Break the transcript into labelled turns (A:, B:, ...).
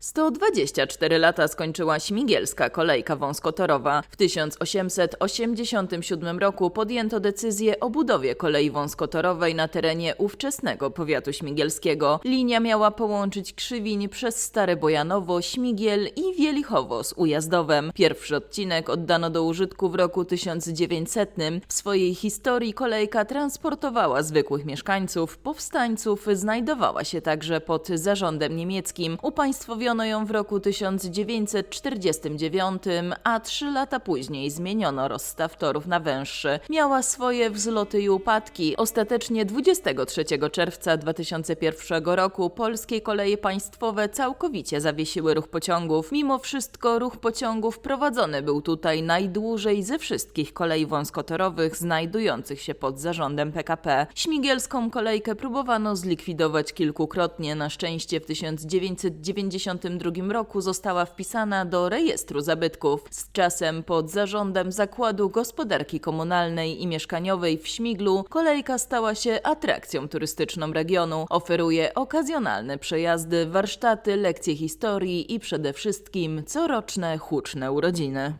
A: 124 lata skończyła Śmigielska kolejka wąskotorowa. W 1887 roku podjęto decyzję o budowie kolei wąskotorowej na terenie ówczesnego powiatu śmigielskiego. Linia miała połączyć Krzywiń przez Stare Bojanowo, Śmigiel i Wielichowo z Ujazdowem. Pierwszy odcinek oddano do użytku w roku 1900. W swojej historii kolejka transportowała zwykłych mieszkańców, powstańców, znajdowała się także pod zarządem niemieckim. Upaństwowiono ją w roku 1949, a trzy lata później zmieniono rozstaw torów na węższy. Miała swoje wzloty i upadki. Ostatecznie 23 czerwca 2001 roku polskie koleje państwowe całkowicie zawiesiły ruch pociągów. Mimo wszystko ruch pociągów prowadzony był tutaj najdłużej ze wszystkich kolei wąskotorowych znajdujących się pod zarządem PKP. Śmigielską kolejkę próbowano zlikwidować kilkukrotnie. Na szczęście w 1992 roku została wpisana do rejestru zabytków. Z czasem pod zarządem Zakładu Gospodarki Komunalnej i Mieszkaniowej w Śmiglu kolejka stała się atrakcją turystyczną regionu. Oferuje okazjonalne przejazdy, warsztaty, lekcje historii i przede wszystkim coroczne huczne urodziny.